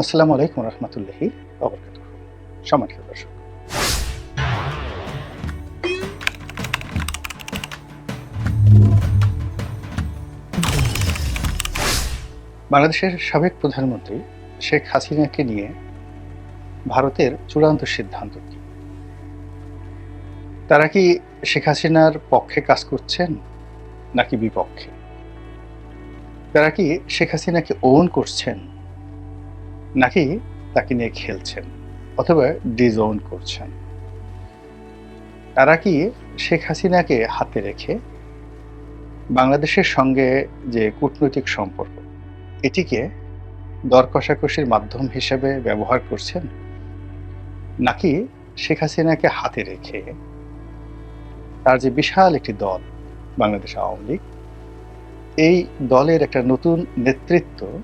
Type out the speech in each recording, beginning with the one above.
আসসালামু আলাইকুম রহমতুল্লাহি সম্মানিত দর্শক। বাংলাদেশের সাবেক প্রধানমন্ত্রী শেখ হাসিনাকে নিয়ে ভারতের চূড়ান্ত সিদ্ধান্ত কি? তারা কি শেখ হাসিনার পক্ষে কাজ করছেন নাকি বিপক্ষে? তারা কি শেখ হাসিনাকে ওন করছেন নাকি তাকে নিয়ে খেলছেন অথবা ডিজোন করছেন? তারা কি শেখ হাসিনাকে হাতে রেখে বাংলাদেশের সঙ্গে যে কূটনৈতিক সম্পর্ক, এটিকে দর কষাকষির মাধ্যম হিসেবে ব্যবহার করছেন? নাকি শেখ হাসিনাকে হাতে রেখে তার যে বিশাল একটি দল বাংলাদেশ আওয়ামী লীগ, এই দলের একটা নতুন নেতৃত্ব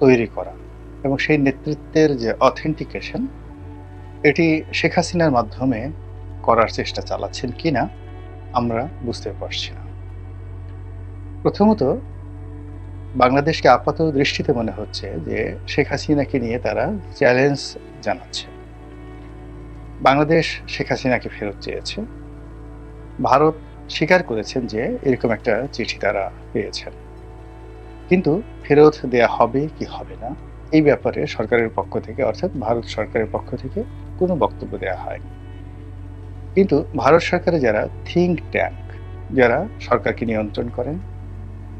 তৈরি করা এবং সেই নেতৃত্বের যে অথেন্টিকেশন এটি শেখ হাসিনার মাধ্যমে করার চেষ্টা চালাচ্ছেন কিনা আমরা বুঝতে পারছি না। প্রথমত, বাংলাদেশকে আপাত দৃষ্টিতে মনে হচ্ছে যে শেখ হাসিনাকে নিয়ে তারা চ্যালেঞ্জ জানাচ্ছে। বাংলাদেশ শেখ হাসিনাকে ফেরত চেয়েছে। ভারত স্বীকার করেছেন যে এরকম একটা চিঠি তারা পেয়েছেন। কিন্তু ফেরত দেয়া হবে কি হবে না এই ব্যাপারে সরকারের পক্ষ থেকে, অর্থাৎ ভারত সরকারের পক্ষ থেকে কোনো বক্তব্য দেওয়া হয়নি। কিন্তু ভারত সরকারে যারা থিঙ্ক ট্যাঙ্ক যারা সরকারকে নিয়ন্ত্রণ করেন,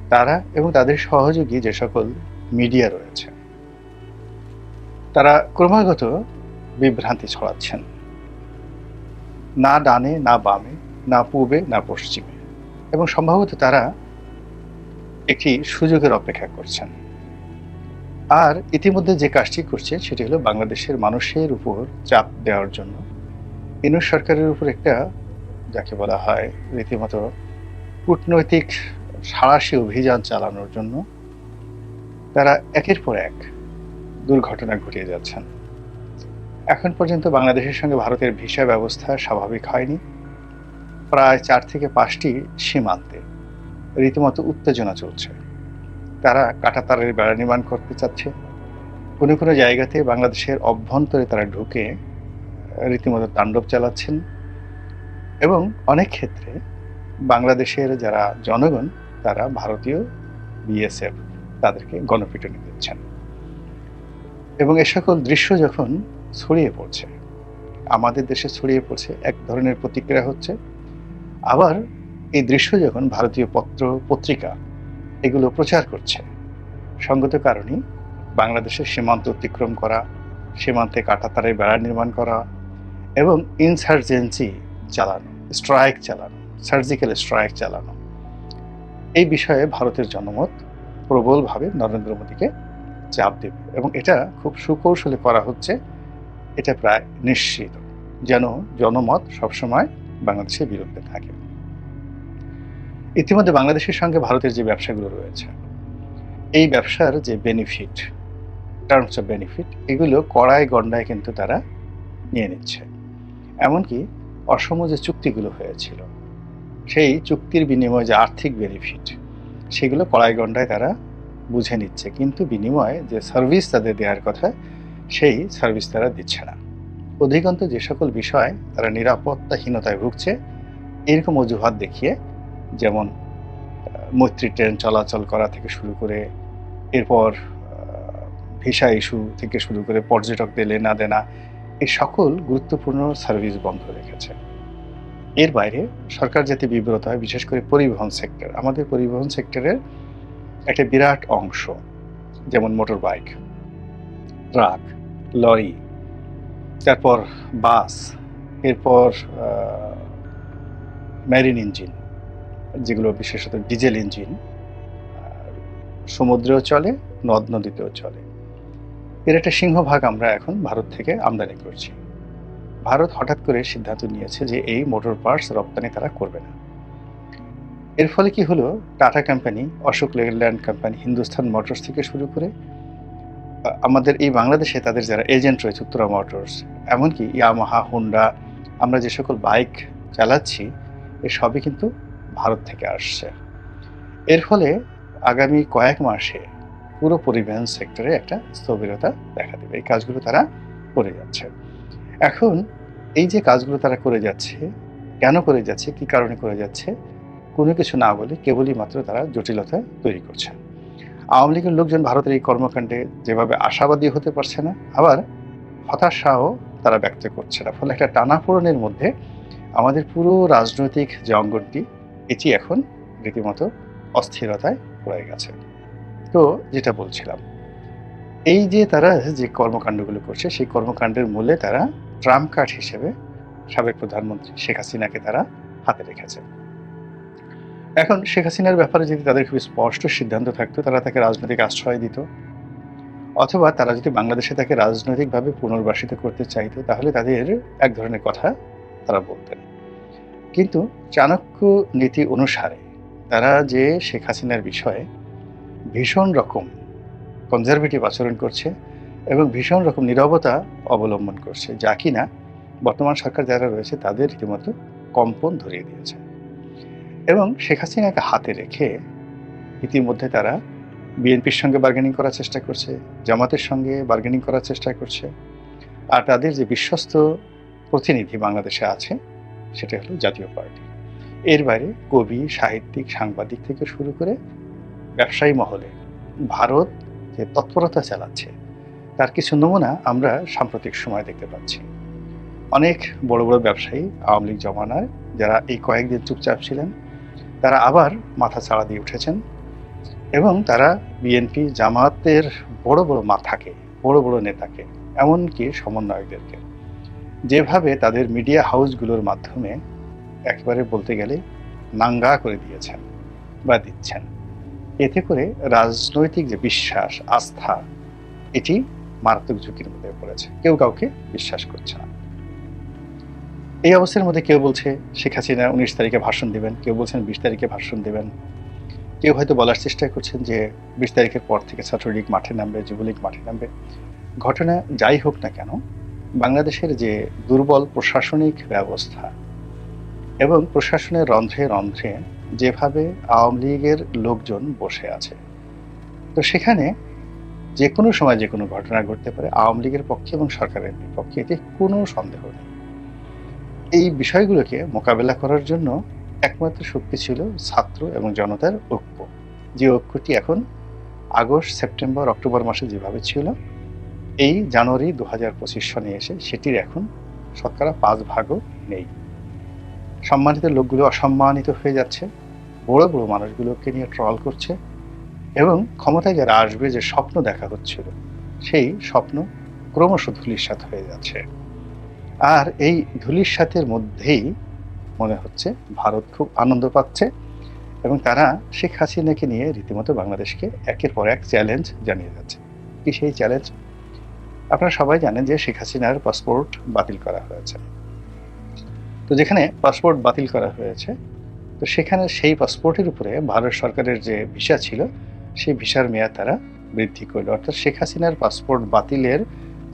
তারা এবং তাদের সহযোগী যে সকল মিডিয়া রয়েছে, তারা ক্রমাগত বিভ্রান্তি ছড়াচ্ছেন। না ডানে, না বামে, না পূবে, না পশ্চিমে। এবং সম্ভবত তারা একটি সুযোগের অপেক্ষা করছেন। আর ইতিমধ্যে যে কাজটি করছে, সেটি হলো বাংলাদেশের মানুষের উপর চাপ দেওয়ার জন্য। ইনু সরকারের উপর একটা, যাকে বলা হয় রীতিমতো কূটনৈতিক সাঁড়াশি অভিযান চালানোর জন্য, তারা একের পর এক দুর্ঘটনা ঘটিয়ে যাচ্ছেন। এখন পর্যন্ত বাংলাদেশের সঙ্গে ভারতের ভিসা ব্যবস্থা স্বাভাবিক হয়নি। প্রায় চার থেকে পাঁচটি সীমান্তে রীতিমতো উত্তেজনা চলছে। তারা কাঁটাতারের বেড়া নির্মাণ করতে চাচ্ছে। কোনো কোনো জায়গাতে বাংলাদেশের অভ্যন্তরে তারা ঢুকে রীতিমতো তাণ্ডব চালাচ্ছেন এবং অনেক ক্ষেত্রে বাংলাদেশের যারা জনগণ, তারা ভারতীয় বিএসএফ তাদেরকে গণপিটুনি দিচ্ছেন। এবং এ সকল দৃশ্য যখন ছড়িয়ে পড়ছে, আমাদের দেশে ছড়িয়ে পড়ছে, এক ধরনের প্রতিক্রিয়া হচ্ছে। আবার এই দৃশ্য যখন ভারতীয় পত্র পত্রিকা এগুলো প্রচার করছে। সঙ্গত কারণেই বাংলাদেশের সীমান্ত অতিক্রম করা, সীমান্তে কাঁটাতারে বেড়া নির্মাণ করা এবং ইনসার্জেন্সি চালানো স্ট্রাইক চালানো সার্জিক্যাল স্ট্রাইক চালানো। এই বিষয়ে ভারতের জনমত প্রবলভাবে নরেন্দ্র মোদীকে চাপ দেবে এবং এটা খুব সুকৌশলে করা হচ্ছে, এটা প্রায় নিশ্চিত। যেন জনমত সবসময় বাংলাদেশের বিরুদ্ধে থাকে। ইতিমধ্যে বাংলাদেশের সঙ্গে ভারতের যে ব্যবসাগুলো রয়েছে, এই ব্যবসার যে বেনিফিট টার্মস অফ বেনিফিট এগুলো কড়ায় গণ্ডায় কিন্তু তারা নিয়ে নিচ্ছে। এমনকি অসম যে চুক্তিগুলো হয়েছিল, সেই চুক্তির বিনিময়ে যে আর্থিক বেনিফিট সেগুলো কড়াই গণ্ডায় তারা বুঝে নিচ্ছে। কিন্তু বিনিময়ে যে সার্ভিস তাদের দেওয়ার কথা, সেই সার্ভিস তারা দিচ্ছে না। অধিকন্ত যে সকল বিষয় তারা নিরাপত্তাহীনতায় ভুগছে, এরকম অজুহাত দেখিয়ে যেমন মৈত্রী ট্রেন চলাচল করা থেকে শুরু করে, এরপর ভিসা ইস্যু থেকে শুরু করে পর্যটকদের লেনা দেনা, এই সকল গুরুত্বপূর্ণ সার্ভিস বন্ধ রেখেছে। এর বাইরে সরকার যাতে বিব্রত হয়, বিশেষ করে পরিবহন সেক্টর, আমাদের পরিবহন সেক্টরের একটা বিরাট অংশ, যেমন মোটর বাইক ট্রাক, লরি, তারপর বাস, এরপর ম্যারিন ইঞ্জিন যেগুলো বিশেষত ডিজেল ইঞ্জিন সমুদ্রেও চলে, নদ নদীতেও চলে। এর একটা সিংহভাগ আমরা এখন ভারত থেকে আমদানি করছি। ভারত হঠাৎ করে সিদ্ধান্ত নিয়েছে যে এই মোটর পার্টস রপ্তানি তারা করবে না। এর ফলে কি হলো? Tata company, Ashok Leyland company, Hindustan Motors থেকে শুরু করে আমাদের এই বাংলাদেশে তাদের যারা এজেন্ট রয়েছে, উত্তরা মোটরস, এমনকি ইয়ামাহা, হুন্ডা, আমরা যে সকল বাইক চালাচ্ছি, এ সবই কিন্তু ভারত থেকে আসছে। এর ফলে আগামী কয়েক মাসে পুরো পরিবহন সেক্টরে একটা স্থবিরতা দেখা দেবে। এই কাজগুলো তারা করে যাচ্ছে। এখন এই যে কাজগুলো তারা করে যাচ্ছে, কেন করে যাচ্ছে, কি কারণে করে যাচ্ছে, কোনো কিছু না বলে কেবলই মাত্র তারা জটিলতা তৈরি করছে। আওয়ামী লীগের লোকজন ভারতের এই কর্মকাণ্ডে যেভাবে আশাবাদী হতে পারছে না, আবার হতাশাও তারা ব্যক্ত করছে না। ফলে একটা টানাপোড়নের মধ্যে আমাদের পুরো রাজনৈতিক যে অঙ্গনটি এটি এখন রীতিমতো অস্থিরতায় পড়ে গেছে। তো যেটা বলছিলাম, এই যে তারা যে কর্মকাণ্ডগুলো করছে, সেই কর্মকাণ্ডের মূলে তারা ট্রাম্প কার্ড হিসেবে সাবেক প্রধানমন্ত্রী শেখ হাসিনাকে তারা হাতে রেখেছে। এখন শেখ হাসিনার ব্যাপারে যদি তাদের খুব স্পষ্ট সিদ্ধান্ত থাকতো, তারা তাকে রাজনৈতিক আশ্রয় দিত। অথবা তারা যদি বাংলাদেশে তাকে রাজনৈতিকভাবে পুনর্বাসিত করতে চাইতো, তাহলে তাদের এক ধরনের কথা তারা বলতেন। কিন্তু চাণক্য নীতি অনুসারে তারা যে শেখ হাসিনার বিষয়ে ভীষণ রকম কনজারভেটিভ আচরণ করছে এবং ভীষণ রকম নীরবতা অবলম্বন করছে, যা কিনা বর্তমান সরকার যারা রয়েছে তাদের রীতিমতো কম্পন ধরিয়ে দিয়েছে। এবং শেখ হাসিনাকে হাতে রেখে ইতিমধ্যে তারা বিএনপির সঙ্গে বার্গেনিং করার চেষ্টা করছে, জামাতের সঙ্গে বার্গেনিং করার চেষ্টা করছে। আর তাদের যে বিশ্বস্ত প্রতিনিধি বাংলাদেশে আছে সেটা হলো জাতীয় পার্টি। এর বাইরে কবি, সাহিত্যিক, সাংবাদিক থেকে শুরু করে ব্যবসায়ী মহলে ভারত যে তৎপরতা চালাচ্ছে, তার কিছু নমুনা আমরা সাম্প্রতিক সময় দেখতে পাচ্ছি। অনেক বড় বড় ব্যবসায়ী, আওয়ামী লীগ জমানায় যারা এই কয়েকদিন চুপচাপ ছিলেন, তারা আবার মাথা চাড়া দিয়ে উঠেছেন এবং তারা বিএনপি জামাতের বড় বড় মাথাকে, বড় বড় নেতাকে, এমনকি সমন্বয়কদেরকে যেভাবে তাদের মিডিয়া হাউসগুলোর মাধ্যমে একেবারে বলতে গেলে নাঙ্গা করে দিয়েছেন বা দিচ্ছেন। এতে করে রাজনৈতিক যে বিশ্বাস, আস্থা, এটি মারাত্মক ঝুঁকির মধ্যে পড়েছে। কেউ কাউকে বিশ্বাস করছে না। এই অবস্থার মধ্যে কেউ বলছে, শেখ হাসিনা উনিশ তারিখে ভাষণ দেবেন। কেউ বলছেন, বিশ তারিখে ভাষণ দেবেন। কেউ হয়তো বলার চেষ্টা করছেন যে, বিশ তারিখের পর থেকে ছাত্রলীগ মাঠে নামবে, যুবলীগ মাঠে নামবে। ঘটনা যাই হোক না কেন বাংলাদেশের যে দুর্বল প্রশাসনিক ব্যবস্থা এবং প্রশাসনের রন্ধ্রে রন্ধ্রে যেভাবে আওয়ামী লীগের লোকজন বসে আছে, তো সেখানে যে কোনো সময় যে কোনো ঘটনা ঘটতে পারে, আওয়ামী লীগের পক্ষে এবং সরকারের পক্ষে এতে কোনো সন্দেহ নেই। এই বিষয়গুলোকে মোকাবেলা করার জন্য একমাত্র শক্তি ছিল ছাত্র এবং জনতার ঐক্য। যে ঐক্যটি এখন আগস্ট, সেপ্টেম্বর, অক্টোবর মাসে যেভাবে ছিল এই জানুয়ারি দু হাজার পঁচিশ সনে এসে সেটির এখন শতকরা পাঁচ ভাগও নেই। সম্মানিত লোকগুলো অসম্মানিত হয়ে যাচ্ছে। বড় বড় মানুষগুলোকে নিয়ে ট্রল করছে এবং ক্ষমতায় যারা আসবে যে স্বপ্ন দেখা হচ্ছিল, সেই স্বপ্ন ক্রমশ ধুলিস্বাত হয়ে যাচ্ছে। আর এই ধুলিস্বাতের মধ্যেই মনে হচ্ছে ভারত খুব আনন্দ পাচ্ছে এবং তারা শেখ হাসিনাকে নিয়ে রীতিমতো বাংলাদেশকে একের পর এক চ্যালেঞ্জ জানিয়ে যাচ্ছে। কি সেই চ্যালেঞ্জ আপনারা সবাই জানেন যে শেখ হাসিনার পাসপোর্ট বাতিল করা হয়েছে। তো যেখানে পাসপোর্ট বাতিল করা হয়েছে, তো সেখানে সেই পাসপোর্টের উপরে ভারত সরকারের যে ভিসা ছিল, সেই ভিসার মেয়াদ তারা বৃদ্ধি করল। অর্থাৎ শেখ হাসিনার পাসপোর্ট বাতিলের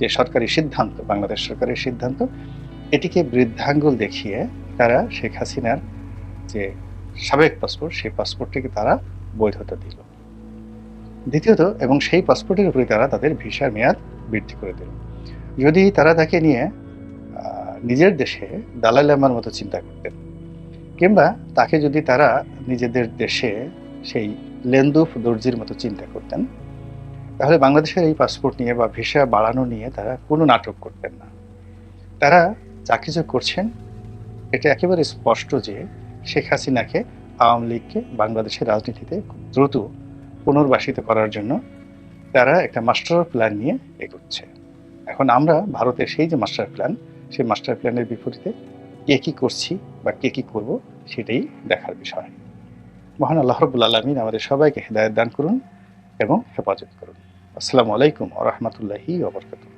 যে সরকারি সিদ্ধান্ত, বাংলাদেশ সরকারের সিদ্ধান্ত, এটিকে বৃদ্ধাঙ্গুল দেখিয়ে তারা শেখ হাসিনার যে সাবেক পাসপোর্ট, সেই পাসপোর্টটিকে তারা বৈধতা দিল। দ্বিতীয়ত, এবং সেই পাসপোর্টের উপরে তারা তাদের ভিসার মেয়াদ বৃদ্ধি করে দিল। যদি তারা তাকে নিয়ে নিজের দেশে দালাই লামার মতো চিন্তা করতেন, কিংবা তাকে যদি তারা নিজেদের দেশে সেই লেন্দুফ দর্জির মতো চিন্তা করতেন, তাহলে বাংলাদেশের এই পাসপোর্ট নিয়ে বা ভিসা বাড়ানো নিয়ে তারা কোনো নাটক করতেন না। তারা যা কিছু করছেন, এটা একেবারে স্পষ্ট যে শেখ হাসিনাকে আওয়ামী লীগকে বাংলাদেশের রাজনীতিতে দ্রুত পুনর্বাসিত করার জন্য তারা একটা মাস্টার প্ল্যান নিয়ে এগোচ্ছে। এখন আমরা ভারতের সেই যে মাস্টার প্ল্যান সেই মাস্টার প্ল্যানের বিপরীতে কে কী করছি বা কে কী করব সেটাই দেখার বিষয়। মহান আল্লাহ রবুল আলমিন আমাদের সবাইকে হেদায়ত দান করুন এবং হেফাজত করুন। আসসালামু আলাইকুম আ রহমতুল্লাহি ওবরকাতুহ